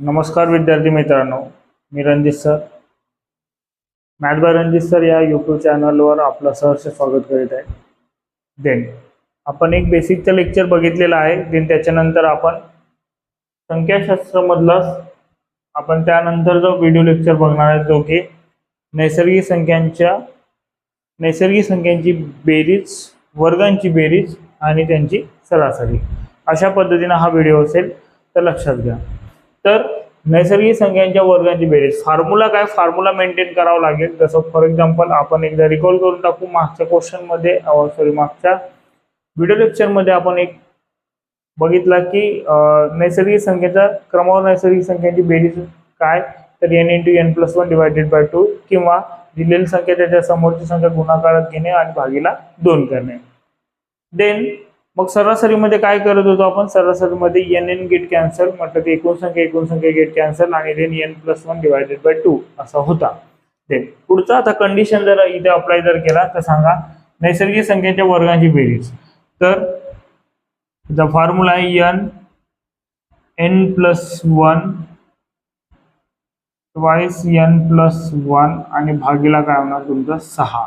नमस्कार विद्यार्थी मित्रांनो मी Ranjit sir. Math by Ranjit sir या यूट्यूब चॅनलवर आपलं सहर्ष स्वागत करीत आहे. देन आपण एक बेसिकचं लेक्चर बघितलेलं आहे. देन त्याच्यानंतर आपण संख्याशास्त्रामधलाच आपण त्यानंतर जो व्हिडिओ लेक्चर बघणार आहे जो की नैसर्गिक संख्यांच्या नैसर्गिक संख्यांची बेरीज वर्गांची बेरीज आणि त्यांची सरासरी. अशा पद्धतीनं हा व्हिडिओ असेल तर लक्षात घ्या. तर नैसर्गिक संख्यांच्या वर्गांची बेरीज. फॉर्म्युला काय? फॉर्म्युला मेंटेन करावा लागेल. जसं फॉर एक्झाम्पल आपण एकदा रिकॉल करून टाकू. मागच्या क्वेश्चनमध्ये सॉरी मागच्या व्हिडिओ लेक्चरमध्ये आपण एक बघितला की नैसर्गिक संख्येचा क्रमावर नैसर्गिक संख्यांची बेरीज काय? तर n into n plus one divided by two किंवा दिलेली संख्या त्याच्या समोरची संख्या गुणाकारात घेणे आणि भागीला दोन करणे. देन मग सरासरीमध्ये काय करत होतो आपण? सरासरीमध्ये एन एन गेट कॅन्सल म्हटलं की एकूण संख्या एकूण संख्या गेट कॅन्सल आणि then n plus one divided by two असा होता. देन पुढचा आता कंडिशन जर इथे अप्लाय जर केला तर सांगा नैसर्गिक संख्येच्या वर्गांची बेरीज. तर द फॉर्म्युला आहे n n plus one twice n plus one आणि भागीला काय होणार तुमचा? सहा.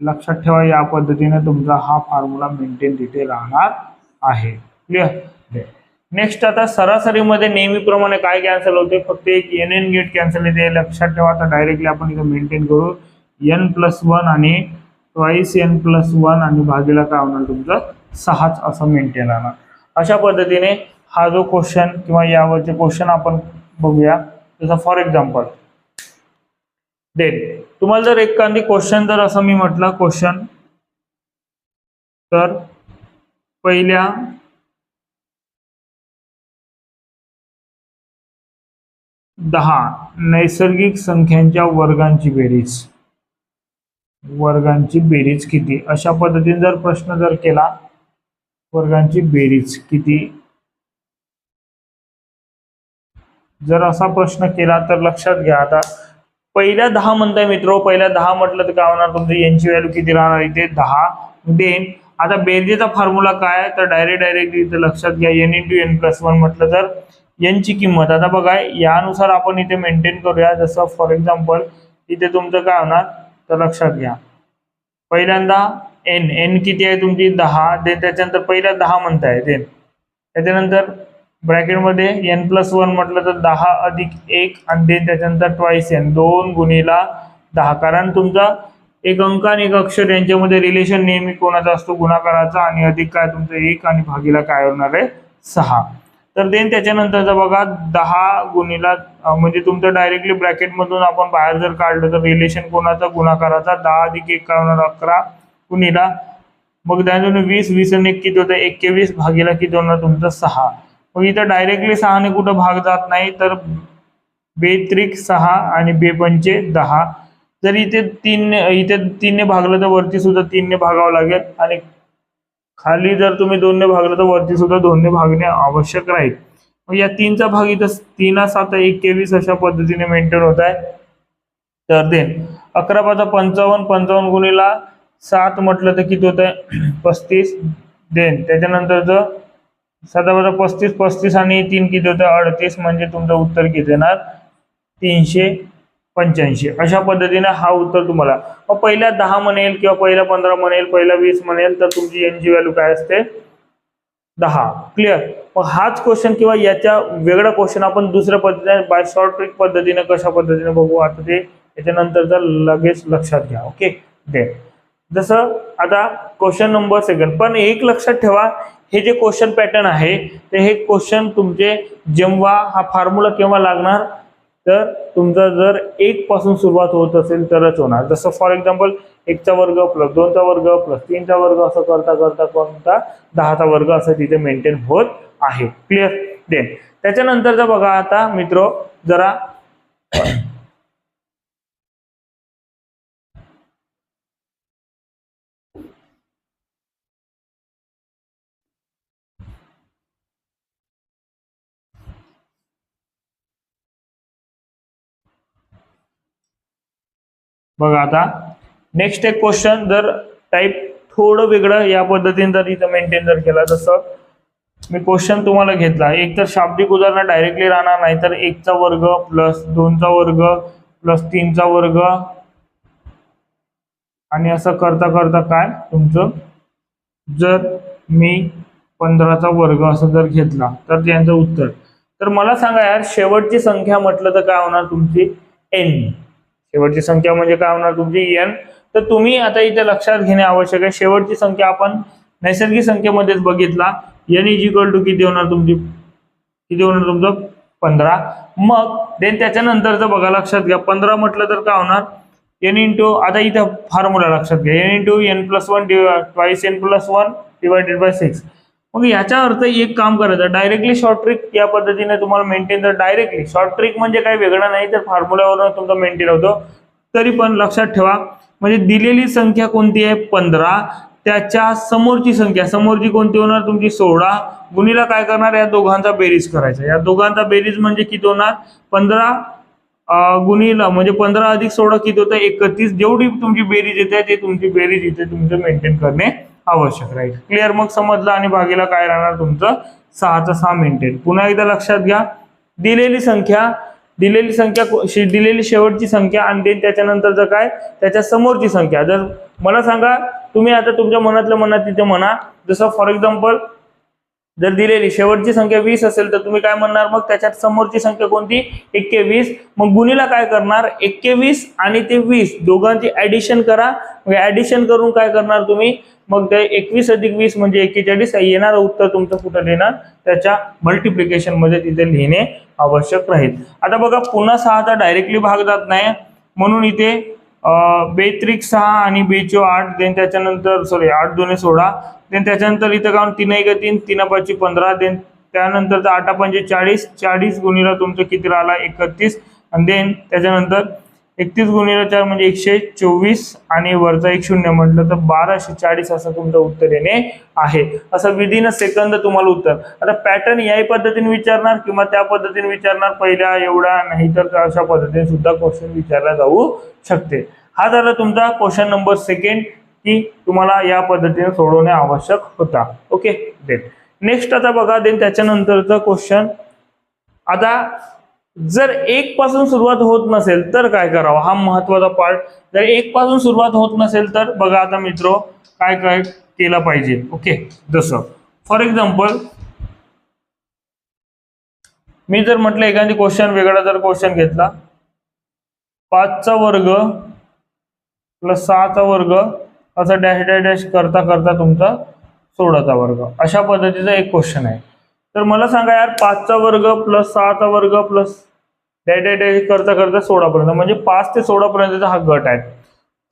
लक्षात ठेवा या पद्धतीने तुमचा हा फॉर्म्युला मेंटेन तिथे राहणार आहे. क्लिअर नेक्स्ट आता सरासरीमध्ये नेहमीप्रमाणे काय कॅन्सल होते? फक्त एक एन एन गेट कॅन्सल येते. लक्षात ठेवा आता डायरेक्टली आपण इथं मेंटेन करू. एन प्लस वन आणि ट्वाईस एन प्लस वन आणि भागीला काय होणार? तुमचं सहाच असं मेंटेन राहणार. अशा पद्धतीने हा जो क्वेश्चन किंवा यावरचे क्वेश्चन आपण बघूया. जसं फॉर एक्झाम्पल देन तुम्हाला जर एखादी क्वेश्चन जर असं मी म्हटलं क्वेश्चन तर पहिल्या दहा नैसर्गिक संख्यांच्या वर्गांची बेरीज. वर्गांची बेरीज किती? अशा पद्धतीने जर प्रश्न जर केला वर्गांची बेरीज किती? जर असा प्रश्न केला तर लक्षात घ्या. आता पहिल्या दहा म्हणताय मित्र पहिल्या दहा म्हटलं तर काय होणार? तुमचं यांची व्हॅल्यू किती राहणार? इथे दहा. देन आता बेरजेचा फॉर्म्युला काय तर डायरेक्ट डायरेक्ट इथे लक्षात घ्या. N into n plus one म्हटलं तर यांची किंमत. आता बघा यानुसार आपण इथे मेंटेन करूया. जसं फॉर एक्झाम्पल इथे तुमचं काय होणार? तर लक्षात घ्या. पहिल्यांदा एन एन किती आहे तुमची? दहा. देन त्याच्यानंतर पहिल्या दहा म्हणताय. देन त्याच्यानंतर ब्रॅकेटमध्ये एन प्लस वन म्हटलं तर दहा अधिक एक आणि देन त्याच्यानंतर ट्वाईस एन दोन गुणीला दहा. कारण तुमचा एक अंक आणि एक अक्षर यांच्यामध्ये रिलेशन नेहमी कोणाचा असतो? गुणाकाराचा आणि अधिक काय? तुमचं एक आणि भागीला काय होणार आहे? सहा. तर देन त्याच्यानंतरचा बघा दहा गुणीला म्हणजे तुमचं डायरेक्टली ब्रॅकेटमधून आपण बाहेर जर काढलं तर रिलेशन कोणाचा? गुणाकाराचा. दहा अधिक एक काय होणार? अकरा गुणीला मग त्यातून वीस वीस आणि एक किती होतं? एक्केवीस भागीला किती होणार? तुमचं सहा. मग इथं डायरेक्टली सहाने कुठं भाग जात नाही तर बेत्रिक सहा आणि बेपंचे दहा. जर इथे तीन इथे तीनने भागलं तर वरती सुद्धा तीनने भागावं लागेल. आणि खाली जर तुम्ही दोनने भागलं तर वरती सुद्धा दोनने भागणे आवश्यक राहील. मग या तीनचा भाग इथं तीन सात एक्केवीस अशा पद्धतीने मेंटेन होत आहे. तर देन अकरा पाचा पंचावन्न पंचावन्न गुणीला सात म्हटलं तर किती होत आहे पस्तीस. देन त्याच्यानंतरचं जर पाचा पस्तीस पस्तीस आणि तीन किती होतं? अडतीस म्हणजे तुमचं उत्तर किती येणार? तीनशे पंच्याऐंशी. अशा पद्धतीने हा उत्तर तुम्हाला. मग पहिल्या दहा म्हणेल किंवा पहिल्या पंधरा म्हणेल पहिल्या वीस म्हणेल तर तुमची यांची व्हॅल्यू काय असते? दहा. क्लिअर मग हाच क्वेश्चन किंवा याच्या वेगळा क्वेश्चन आपण दुसऱ्या पद्धतीने बाय शॉर्ट ट्रिक पद्धतीने कशा पद्धतीने बघू? आता ते त्याच्यानंतरचा लगेच लक्षात घ्या. ओके दे जसं आता क्वेश्चन नंबर सेकंड पण एक लक्षात ठेवा हे जे क्वेश्चन पॅटर्न आहे ते हे क्वेश्चन तुमचे जेव्हा हा फॉर्म्युला केव्हा लागणार? तर तुमचा जर एक पासून सुरुवात होत असेल तरच होणार. जसं फॉर एक्झाम्पल एकचा वर्ग प्लस दोनचा वर्ग प्लस तीनचा वर्ग असं करता करता करता दहाचा वर्ग असं तिथे मेंटेन होत आहे. क्लिअर देन त्याच्यानंतरचा बघा आता मित्र जरा बघा आता. नेक्स्ट एक क्वेश्चन जर टाईप थोडं वेगळं या पद्धतीने जर इथं मेंटेन जर केला जसं मी क्वेश्चन तुम्हाला घेतला. एक तर शाब्दिक उदाहरण डायरेक्टली राहणार नाही तर एकचा वर्ग प्लस दोनचा वर्ग प्लस तीनचा वर्ग. आणि असं करता करता काय? तुमचं जर मी पंधराचा वर्ग असं जर घेतला तर त्यांचं उत्तर. तर मला सांगा यार शेवटची संख्या म्हटलं तर काय होणार तुमची? एन शेवटची संख्या म्हणजे काय होणार? तुमची एन तर तुम्ही आता इथे लक्षात घेणे आवश्यक आहे. शेवटची संख्या आपण नैसर्गिक संख्येमध्येच बघितला. एन इज इक्वल टू किती होणार तुमची? किती होणार तुमचं? पंधरा. मग देन त्याच्यानंतरचं बघा लक्षात घ्या. पंधरा म्हटलं तर काय होणार? एन इंटू आता इथं फॉर्म्युला लक्षात घ्या. N into n plus one twice n plus one divided by six मग याचा अर्थ एक काम करायचं. डायरेक्टली शॉर्ट ट्रिक या पद्धतीने तुम्हाला मेंटेन तर डायरेक्टली शॉर्ट ट्रिक म्हणजे काही वेगळं नाही तर फॉर्म्युल्यावरून तुमचा मेंटेन होतो. तरी पण लक्षात ठेवा म्हणजे दिलेली संख्या कोणती आहे? पंधरा. त्याच्या समोरची संख्या समोरची कोणती होणार? तुमची सोळा. गुणीला काय करणार? या दोघांचा बेरीज करायचा. या दोघांचा बेरीज म्हणजे किती होणार? पंधरा गुणीला म्हणजे पंधरा अधिक सोळा किती होतं? एकतीस. जेवढी तुमची बेरीज येते ते तुमची बेरीज इथे तुमचं मेंटेन करणे आवश्यक राहील क्लिअर मग समजलं आणि भागीला काय राहणार तुमचं? सहाचा सहा मेंटेन पुन्हा एकदा लक्षात घ्या. दिलेली संख्या दिलेली संख्या दिलेली शेवटची संख्या आणि then त्याच्यानंतरचं काय? त्याच्या समोरची संख्या. जर मला सांगा तुम्ही आता तुमच्या मनातल्या मनात तिथे म्हणा. जसं फॉर एक्झाम्पल जर दिलेली शेवटची संख्या वीस असेल तर तुम्ही काय म्हणणार मग? त्याच्यात समोरची संख्या कोणती? एक्केवीस मग गुणीला काय करणार? एक्केवीस आणि ते वीस. दोघांची ऍडिशन करा. मग ऍडिशन करून काय करणार तुम्ही? मग ते एकवीस अधिक वीस म्हणजे एक्केचाळीस येणारं उत्तर तुमचं कुठं लिहिणार? त्याच्या मल्टिप्लिकेशनमध्ये तिथे लिहिणे आवश्यक राहील. आता बघा पुन्हा सहाचा डायरेक्टली भाग जात नाही. म्हणून इथे बेत्रिक सहा आणि बेचो आठ देन त्याच्यानंतर सॉरी आठ दोन्ही सोळा देन त्याच्यानंतर इथं काम तीन एक तीन तीन पाचशे पंधरा देन त्यानंतर आठा पंचे चाळीस चाळीस गुणीला तुमचं किती राहिला? एकतीस. आणि देन त्याच्यानंतर एकतीस गुणिले चार म्हणजे एकशे चोवीस आणि वरचा एक शून्य म्हटलं तर बाराशे चाळीस असं तुमचं उत्तर येणे आहे. असं विदिन अ सेकंद तुम्हाला उत्तर. आता पॅटर्न याही पद्धतीने विचारणार किंवा त्या पद्धतीने विचारणार? पहिल्या एवढा नाही तर अशा पद्धतीने सुद्धा क्वेश्चन विचारला जाऊ शकते. हा झाला तुमचा क्वेश्चन नंबर सेकंड की तुम्हाला या पद्धतीने सोडवणे आवश्यक होता. ओके देन नेक्स्ट आता बघा देन त्याच्यानंतरचा क्वेश्चन आता जर एक पासून सुरुवात होत नसेल तर काय करावं? हा महत्त्वाचा पार्ट जर एक पासून सुरुवात होत नसेल तर बघा आता मित्र काय काय केलं पाहिजे. ओके जसं फॉर एक्झाम्पल मी जर म्हटलं एखादी क्वेश्चन वेगळा जर क्वेश्चन घेतला पाचचा वर्ग प्लस सहाचा वर्ग असा डॅश डॅश डॅश करता करता तुमचा सोळाचा वर्ग. अशा पद्धतीचा एक क्वेश्चन आहे. तर मला सांगा यार पाचचा वर्ग प्लस सहाचा वर्ग प्लस डॅश डॅश करता करता सोळापर्यंत म्हणजे पाच ते सोळापर्यंतचा हा गट आहे.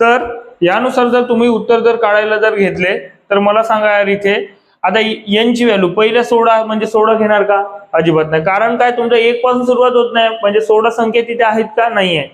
तर यानुसार जर तुम्ही उत्तर जर काढायला जर घेतले तर मला सांगा यार इथे आता यांची व्हॅल्यू पहिल्या सोळा म्हणजे सोळा घेणार का? अजिबात नाही. कारण काय तुमचा एक पासून सुरुवात होत नाही म्हणजे सोळा संख्या तिथे आहेत का? नाही आहे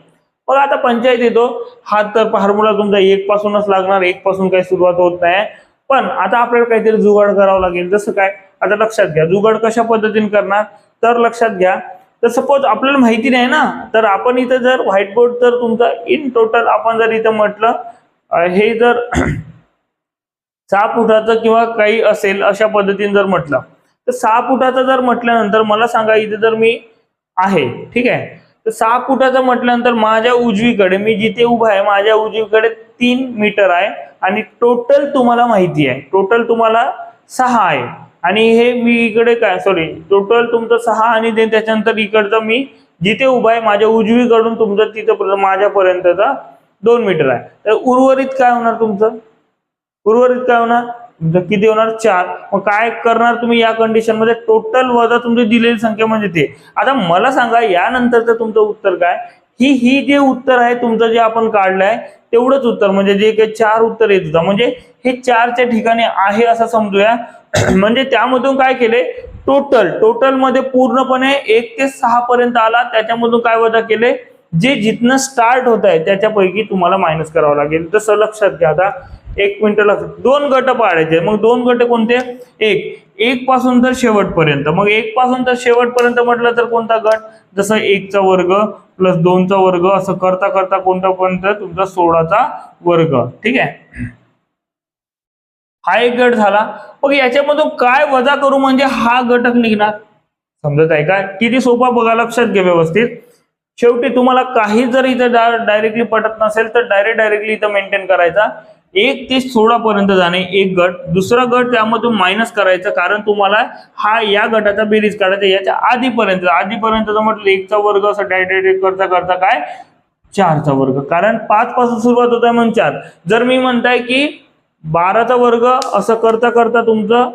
मग आता पंचायत येतो. हा तर फॉर्म्युला तुमचा एक पासूनच लागणार एक पासून काही सुरुवात होत नाही. पण आता आपल्याला काहीतरी जुगाड करावं लागेल. जसं काय आता लक्षात घ्या जुगाड कशा पद्धतीने करणार? तर लक्षात घ्या तर सपोज आपल्याला माहिती नाही ना तर आपण इथं जर व्हाईट बोर्ड तर तुमचा इन टोटल आपण जर इथं म्हटलं हे जर सहा फुटाचं किंवा काही असेल अशा पद्धतीने जर म्हटलं तर सहा फुटाचं जर म्हटल्यानंतर मला सांगा इथे जर मी आहे ठीक आहे? तर सहा फुटाचं म्हटल्यानंतर माझ्या उजवीकडे मी जिथे उभा आहे माझ्या उजवीकडे तीन मीटर आहे आणि टोटल तुम्हाला माहिती आहे टोटल तुम्हाला सहा आहे. आणि हे मी इकडे काय सॉरी टोटल तुमचं सहा आणि then त्याच्यानंतर इकडचं मी जिथे उभा आहे माझ्या उजवीकडून तुमचं तिथं माझ्यापर्यंतचा दोन मीटर आहे. तर उर्वरित काय होणार तुमचं? उर्वरित काय होणार? किती होणार? चार. मग काय करणार तुम्ही या कंडिशनमध्ये? टोटल वजा तुमची दिलेली संख्या म्हणजे ते. आता मला सांगा यानंतरचं तुमचं उत्तर काय? ही ही जे उत्तर आहे तुमचं जे आपण काढलंय तेवढंच उत्तर म्हणजे जे काही चार उत्तर येत होता. म्हणजे हे चारच्या ठिकाणी आहे असं समजूया. म्हणजे त्यामधून काय केले? टोटल टोटलमध्ये पूर्णपणे एक ते सहा पर्यंत आला. त्याच्यामधून काय वजा केले? जे जिथनं स्टार्ट होत आहे त्याच्यापैकी तुम्हाला मायनस करावं लागेल. तसं लक्षात घ्या आता. एक क्विंटल लक्षात. दोन गट पाडायचे. मग दोन गट कोणते? एक. एक पासून तर शेवटपर्यंत. मग एक पासून तर शेवटपर्यंत म्हटलं तर कोणता गट? जसं एकचा वर्ग प्लस दोनचा वर्ग असं करता करता कोणता पर्यंत तुमचा सोळाचा वर्ग. ठीक आहे? हा एक गट झाला. मग याच्यामधून काय वजा करू म्हणजे हा घटक निघणार? समजत आहे का? किती सोपा बघा लक्षात घ्या व्यवस्थित. शेवटी तुम्हाला काही जर इथं डायरेक्टली पटत नसेल तर डायरेक्ट डायरेक्टली इथं मेंटेन करायचा. एक ते सोळा पर्यंत जाणे एक गट. दुसरा गट त्यामधून मायनस करायचा कारण तुम्हाला हा या गटाचा बेरीज काढायचा याच्या आधीपर्यंत आधीपर्यंत म्हटलं एकचा वर्ग असं डायरेक्ट करता करता काय? चारचा वर्ग. कारण पाच पासून सुरुवात होत आहे म्हणून चार. जर मी म्हणताय की बाराचा वर्ग असं करता करता तुमचं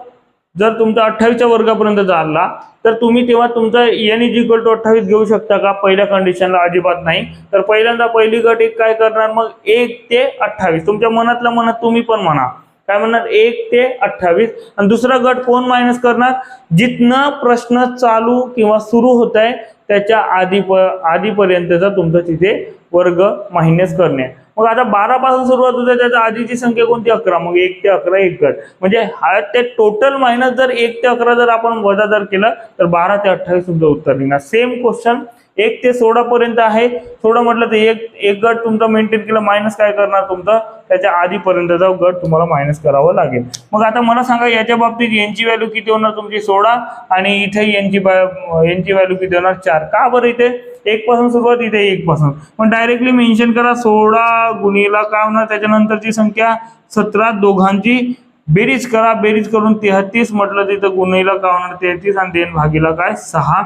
जर तुमचा अठ्ठावीसच्या वर्गापर्यंत चालला तर तुम्ही तेव्हा तुमचा एन इज इक्वल टू अठ्ठावीस घेऊ शकता का? पहिल्या कंडिशनला अजिबात नाही. तर पहिल्यांदा पहिली गट एक काय करणार? मग एक ते अठ्ठावीस. तुमच्या मनातल्या मनात तुम्ही पण म्हणा. काय म्हणणार? एक ते अठ्ठावीस. आणि दुसरा गट कोण मायनस करणार? जिथनं प्रश्न चालू किंवा सुरू होत आहे त्याच्या आधी आधीपर्यंतचा तुमचा तिथे वर्ग मायनस करणे. मग आता बारा पासून सुरुवात होते त्याच्या आधीची संख्या कोणती? अकरा. मग एक ते अकरा एक गट. म्हणजे हा ते टोटल मायनस जर एक ते अकरा जर आपण वजा जर केलं तर बारा ते अठ्ठावीस तुमचं उत्तर निघणार. सेम क्वेश्चन एक ते सोळा पर्यंत आहे. सोळा म्हटलं तर एक एक गट तुमचं मेंटेन केलं मायनस काय करणार तुमचं? त्याच्या आधीपर्यंतचा गट तुम्हाला मायनस करावं लागेल. मग आता मला सांगा याच्या बाबतीत यांची व्हॅल्यू किती होणार तुमची? सोळा आणि इथे यांची यांची व्हॅल्यू किती होणार? चार. का बरं इथे? एक पासून सुरुवात इथे एक पासून. पण डायरेक्टली मेन्शन करा सोळा गुणीला काय होणार? त्याच्यानंतरची संख्या सतरा दोघांची. बेरीज करा बेरीज करून तेहतीस म्हटलं तिथं गुन्हेला काय होणार? तेहतीस आणि देन भागीला काय? सहा.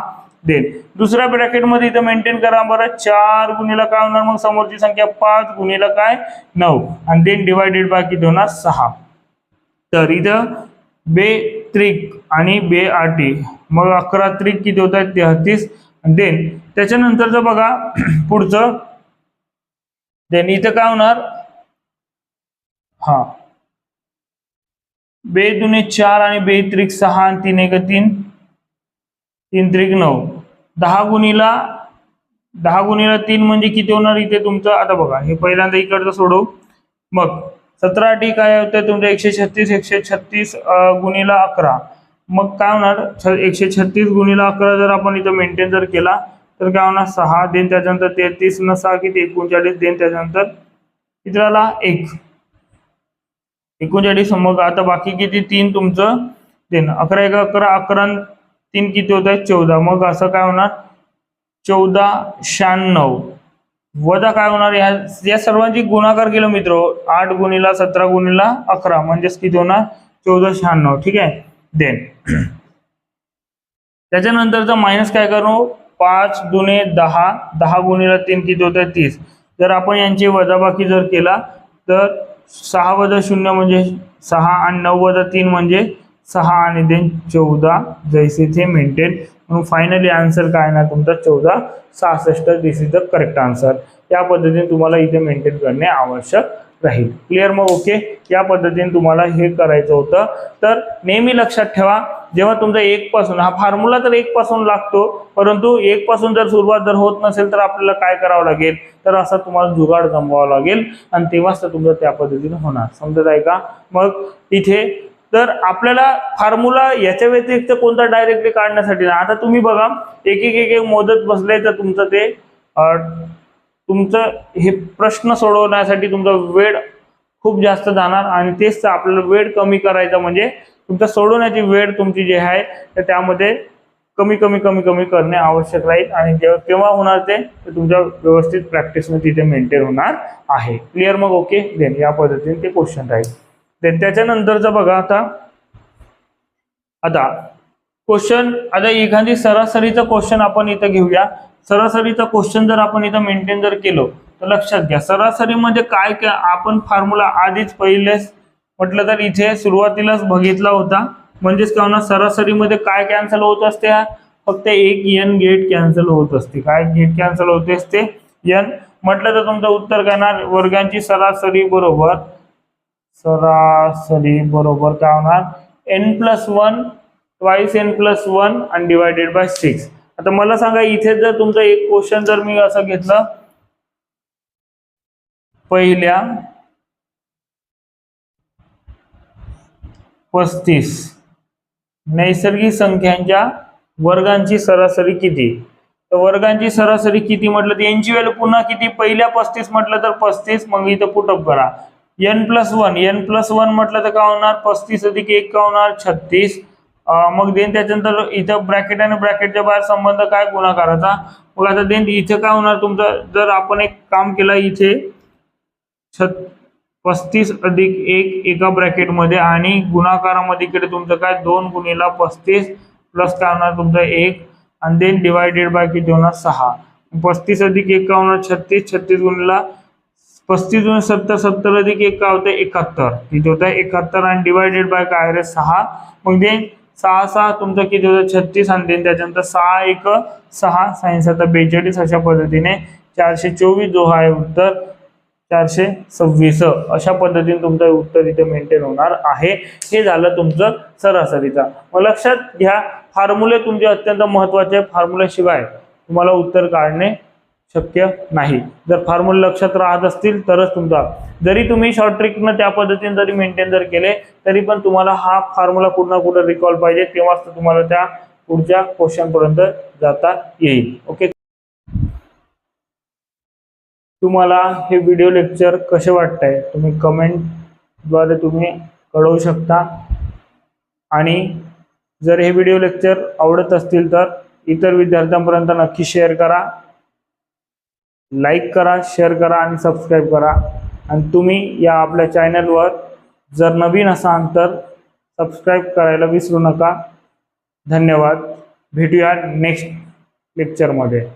देन दुसऱ्या ब्रॅकेटमध्ये इथं मेंटेन करा बरं. चार गुन्हेला काय होणार? मग समोरची संख्या पाच गुन्हेला काय? नऊ. आणि देन डिवायडेड बाय किती होणार सहा. तर इथं बे त्रिक आणि बे आटी. मग अकरा त्रिक किती होत आहेत? तेहतीस. देन त्याच्यानंतरचं बघा. पुढचं. देन इथं काय होणार? हा. बे दुने चार आणि बे त्रिक सहा आणि तीन एक तीन. तीन त्रिक नऊ. दहा गुणीला दहा गुणीला तीन म्हणजे किती होणार इथे तुमचं? आता बघा हे पहिल्यांदा इकडचं सोडवू मग सतरा अटी काय होतं? तुमचं एकशे छत्तीस एकशे छत्तीस गुणीला अकरा. मग काय होणार? छ एकशे छत्तीस गुणीला अकरा जर आपण इथं मेंटेन जर केला तर काय होणार? सहा देन त्याच्यानंतर तेहतीस न सहा किती? एकोणचाळीस देन त्याच्यानंतर किती राहिला एक. एकोणचाळीस मग आता बाकी किती? तीन तुमचं देन अकरा एक अकरा अकरा तीन किती होत आहेत चौदा. मग असं काय होणार? चौदा शहाण्णव. वजा काय होणार? या या सर्वांची गुणाकार केलं मित्र. आठ गुणीला सतरा गुणीला अकरा. म्हणजेच किती होणार? चौदा शहाण्णव. ठीक आहे? देन त्याच्यानंतरचा मायनस काय करू? पाच दुने दहा. दहा गुणीला तीन किती होत तीस. जर आपण यांची वजाबाकी जर केला तर सहा वजा शून्य म्हणजे सहा आणि नऊ वजा तीन म्हणजे सहा आणि देन चौदा जैसे थे मेंटेन म्हणून फायनली आन्सर काय ना तुमचा? चौदा सहासष्ट this is the correct answer या पद्धतीने तुम्हाला इथे मेंटेन करणे आवश्यक राहील. क्लिअर मग? ओके या पद्धतीने तुम्हाला हे करायचं होतं. तर नेहमी लक्षात ठेवा जेव्हा तुमचा एक पासून हा फॉर्म्युला तर एक पासून लागतो परंतु एक पासून जर सुरुवात जर होत नसेल तर आपल्याला काय करावं लागेल? तर असा तुम्हाला जुगाड जमवावा लागेल. आणि तेव्हाच तर तुमचं त्या पद्धतीने होणार. समजत आहे का? मग इथे तर आपल्याला फॉर्म्युला याच्या व्यतिरिक्त कोणता डायरेक्टली काढण्यासाठी ना आता तुम्ही बघा एक एक एक एक मोदत बसले तर तुमचं ते तुमचं हे प्रश्न सोडवण्यासाठी तुमचा वेळ खूप जास्त जाणार आणि तेच तर आपल्याला वेळ कमी करायचा म्हणजे तुमचा सोडवण्याची वेळ तुमची जी आहे तर त्यामध्ये कमी कमी कमी कमी करणे आवश्यक राहील आणि जेव्हा केव्हा होणार ते तुमच्या व्यवस्थित प्रॅक्टिसमध्ये तिथे मेंटेन होणार आहे. क्लिअर मग? ओके देन या पद्धतीने ते क्वेश्चन राहील. देन त्याच्यानंतरचं बघा आता आता क्वेश्चन आता एखादी सरासरीचा क्वेश्चन आपण इथं घेऊया. सरासरीचा क्वेश्चन जर आपण इथं मेंटेन जर केलो तर लक्षात घ्या सरासरीमध्ये काय काय आपण फॉर्म्युला आधीच पहिलेच म्हटलं तर इथे सुरुवातीलाच बघितला होता. म्हणजेच काय होणार सरासरीमध्ये काय कॅन्सल होत असते फक्त एक एन गेट कॅन्सल होत असते. काय गेट कॅन्सल होते असते? एन म्हटलं तर तुमचं उत्तर काय वर्गांची सरासरी बरोबर सरासरी बरोबर काय होणार? N plus one twice n plus one आणि डिवायडेड बाय सिक्स आता मला सांगा इथे जर तुमचं एक क्वेश्चन जर मी असं घेतलं पहिल्या पस्तीस नैसर्गिक संख्यांच्या वर्गांची सरासरी किती? तर वर्गांची सरासरी किती म्हटलं तर यांची व्हॅल्यू पुन्हा किती? पहिल्या पस्तीस म्हटलं तर पस्तीस मग इथं पुटअप करा. N plus one n plus one म्हटलं तर काय होणार? पस्तीस अधिक एक काय होणार? छत्तीस. मग देन त्याच्यानंतर इथं ब्रॅकेट आणि ब्रॅकेटच्या बाहेर संबंध काय गुणाकाराचा? मग आता देन इथं काय होणार तुमचं? जर आपण एक काम केलं इथे छत पस्तीस अधिक एक एका ब्रॅकेटमध्ये आणि गुणाकारामध्ये इकडे तुमचं काय? दोन गुणिला पस्तीस प्लस काय होणार तुमचं? एक. आणि देन डिवायडेड बाय किती होणार? सहा. पस्तीस अधिक एक काय होणार? छत्तीस. छत्तीस गुणिला पस्तीस दोन सत्तर सत्तर अधिक एक काय होतं एकाहत्तर. किती होतं? एकाहत्तर आणि डिवायडेड बाय काय रे? सहा. मग देन सहा सहा तुमचं किती होतं? छत्तीस. आणि देन त्याच्यानंतर सहा एक सहा सायन्स आता बेचाळीस अशा पद्धतीने चारशे चोवीस जो आहे उत्तर चारशे सव्वीस. अशा पद्धतीने तुमचं उत्तर इथे मेंटेन होणार आहे. हे झालं तुमचं सरासरीचा. मग लक्षात घ्या फॉर्म्युले तुमचे अत्यंत महत्त्वाचे. फॉर्म्युल्याशिवाय तुम्हाला उत्तर काढणे शक्य नाही. जर फॉर्म्युले लक्षात राहत असतील तरच तुमचा. जरी तुम्ही शॉर्ट ट्रिकनं त्या पद्धतीने जरी मेंटेन जर केले तरी पण तुम्हाला हा फॉर्म्युला कुठं ना कुठं रिकॉल पाहिजे तेव्हाच तुम्हाला त्या पुढच्या क्वेश्चनपर्यंत जाता येईल. ओके तुम्हाला हे व्हिडिओ लेक्चर कसे वाटतंय? तुम्ही कमेंटद्वारे तुम्ही कळवू शकता. आणि जर हे व्हिडिओ लेक्चर आवडत असतील तर इतर विद्यार्थ्यांपर्यंत नक्की शेअर करा. लाईक करा शेअर करा आणि सबस्क्राईब करा. आणि तुम्ही या आपल्या चॅनलवर जर नवीन असाल तर सबस्क्राईब करायला विसरू नका. धन्यवाद. भेटूया नेक्स्ट लेक्चरमध्ये